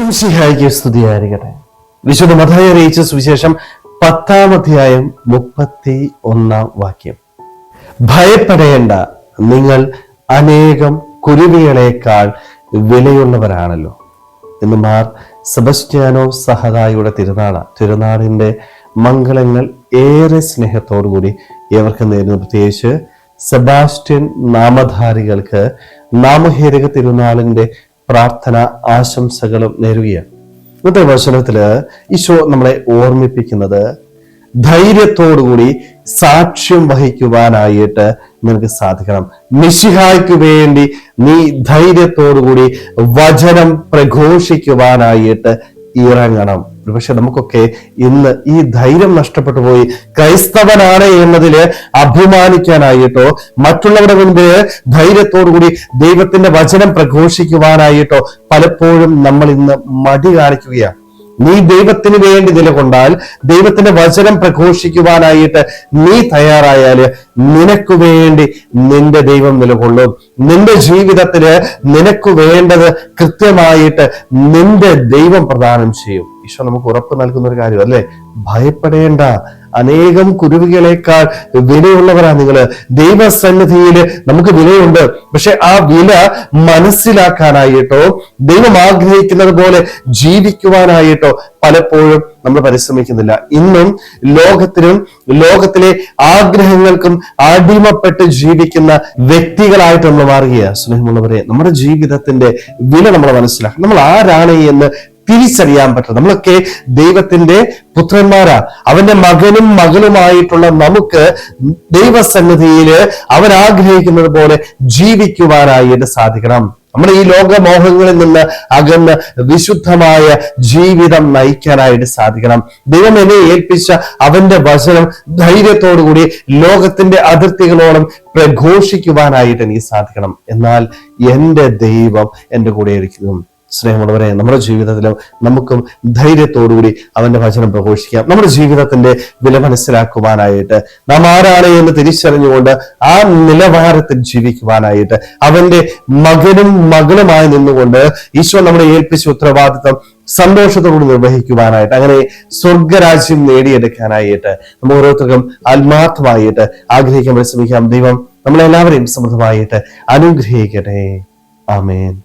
ഈശ്വംസിഹായിക്ക് സ്തുതിയായിരിക്കട്ടെ. വിശുദ്ധ മതായി അറിയിച്ച സുവിശേഷം പത്താം അധ്യായം മുപ്പത്തി ഒന്നാം വാക്യം. ഭയപ്പെടേണ്ട നിങ്ങൾ അനേകം കുരുവികളെക്കാൾ വിലയുള്ളവരാണല്ലോ. എന്ന് മാർ സെബസ്റ്റ്യാനോ സഹദായുടെ തിരുനാള തിരുനാളിന്റെ മംഗളങ്ങൾ ഏറെ സ്നേഹത്തോടുകൂടി ഇവർക്ക് നേരുന്നു. പ്രത്യേകിച്ച് സെബാസ്റ്റ്യൻ നാമധാരികൾക്ക് നാമഹേരക തിരുനാളിന്റെ പ്രാർത്ഥന ആശംസകളും നേരുകയാണ്. ഇന്നത്തെ വചനത്തിൽ ഈശോ നമ്മളെ ഓർമ്മിപ്പിക്കുന്നത് ധൈര്യത്തോടുകൂടി സാക്ഷ്യം വഹിക്കുവാനായിട്ട് നിനക്ക് സാധിക്കണം. മിശിഹായ്ക്ക് വേണ്ടി നീ ധൈര്യത്തോടുകൂടി വചനം പ്രഘോഷിക്കുവാനായിട്ട് ഇറങ്ങണം. പക്ഷെ നമുക്കൊക്കെ ഇന്ന് ഈ ധൈര്യം നഷ്ടപ്പെട്ടു പോയി. ക്രൈസ്തവനാണ് എന്നതിൽ അഭിമാനിക്കാനായിട്ടോ മറ്റുള്ളവരുടെ മുൻപിൽ ധൈര്യത്തോടുകൂടി ദൈവത്തിന്റെ വചനം പ്രഘോഷിക്കുവാനായിട്ടോ പലപ്പോഴും നമ്മൾ ഇന്ന് മടി കാണിക്കുകയാണ്. നീ ദൈവത്തിന് വേണ്ടി നിലകൊണ്ടാൽ ദൈവത്തിന്റെ വചനം പ്രഘോഷിക്കുവാനായിട്ട് നീ തയ്യാറായാൽ നിനക്ക് വേണ്ടി നിന്റെ ദൈവം നിലകൊള്ളും. നിന്റെ ജീവിതത്തിൽ നിനക്കു വേണ്ടത് കൃത്യമായിട്ട് നിന്റെ ദൈവം പ്രദാനം ചെയ്യും. ഈശോ നമുക്ക് ഉറപ്പ് നൽകുന്ന ഒരു കാര്യം അല്ലെ ഭയപ്പെടേണ്ട. അനേകം കുരുവികളെക്കാൾ വിലയുള്ളവരാ നിങ്ങൾ. ദൈവസന്നിധിയിൽ നമുക്ക് വിലയുണ്ട്. പക്ഷെ ആ വില മനസ്സിലാക്കാനായിട്ടോ ദൈവം ആഗ്രഹിക്കുന്നത് പോലെ ജീവിക്കുവാനായിട്ടോ പലപ്പോഴും നമ്മൾ പരിശ്രമിക്കുന്നില്ല. ഇന്നും ലോകത്തിനും ലോകത്തിലെ ആഗ്രഹങ്ങൾക്കും അടിമപ്പെട്ട് ജീവിക്കുന്ന വ്യക്തികളായിട്ട് നമ്മൾ മാറുകയാണ്. സ്നേഹമുള്ളവരെ നമ്മുടെ ജീവിതത്തിന്റെ വില നമ്മൾ മനസ്സിലാക്കണം. നമ്മൾ ആരാണ് എന്ന് തിരിച്ചറിയാൻ പറ്റും നമ്മളൊക്കെ ദൈവത്തിന്റെ പുത്രന്മാരാ. അവന്റെ മകനും മകളുമായിട്ടുള്ള നമുക്ക് ദൈവസന്നിധിയിൽ അവൻ ആഗ്രഹിക്കുന്നത് പോലെ ജീവിക്കുവാനായിട്ട് സാധിക്കണം. നമ്മുടെ ഈ ലോകമോഹങ്ങളിൽ നിന്ന് അകന്ന് വിശുദ്ധമായ ജീവിതം നയിക്കാനായിട്ട് സാധിക്കണം. ദൈവം എന്നെ ഏൽപ്പിച്ച അവന്റെ വചനം ധൈര്യത്തോടുകൂടി ലോകത്തിന്റെ അതിർത്തികളോളം പ്രഘോഷിക്കുവാനായിട്ട് എനിക്ക് സാധിക്കണം. എന്നാൽ എന്റെ ദൈവം എന്റെ കൂടെ ഇരിക്കുന്നു. സ്നേഹമുള്ളവരെ നമ്മുടെ ജീവിതത്തിലും നമുക്കും ധൈര്യത്തോടുകൂടി അവന്റെ വചനം പ്രഘോഷിക്കാം. നമ്മുടെ ജീവിതത്തിന്റെ വില മനസ്സിലാക്കുവാനായിട്ട് നാം ആരാണ് എന്ന് തിരിച്ചറിഞ്ഞുകൊണ്ട് ആ നിലവാരത്തിൽ ജീവിക്കുവാനായിട്ട് അവന്റെ മകനും മകളുമായി നിന്നുകൊണ്ട് ഈശോ നമ്മളെ ഏൽപ്പിച്ച ഉത്തരവാദിത്തം സന്തോഷത്തോട് നിർവഹിക്കുവാനായിട്ട് അങ്ങനെ സ്വർഗരാജ്യം നേടിയെടുക്കാനായിട്ട് നമ്മൾ ഓരോരുത്തർക്കും ആത്മാർത്ഥമായിട്ട് ആഗ്രഹിക്കാൻ പരിശ്രമിക്കാം. ദൈവം നമ്മളെല്ലാവരെയും സമൃദ്ധമായിട്ട് അനുഗ്രഹിക്കട്ടെ. ആമേൻ.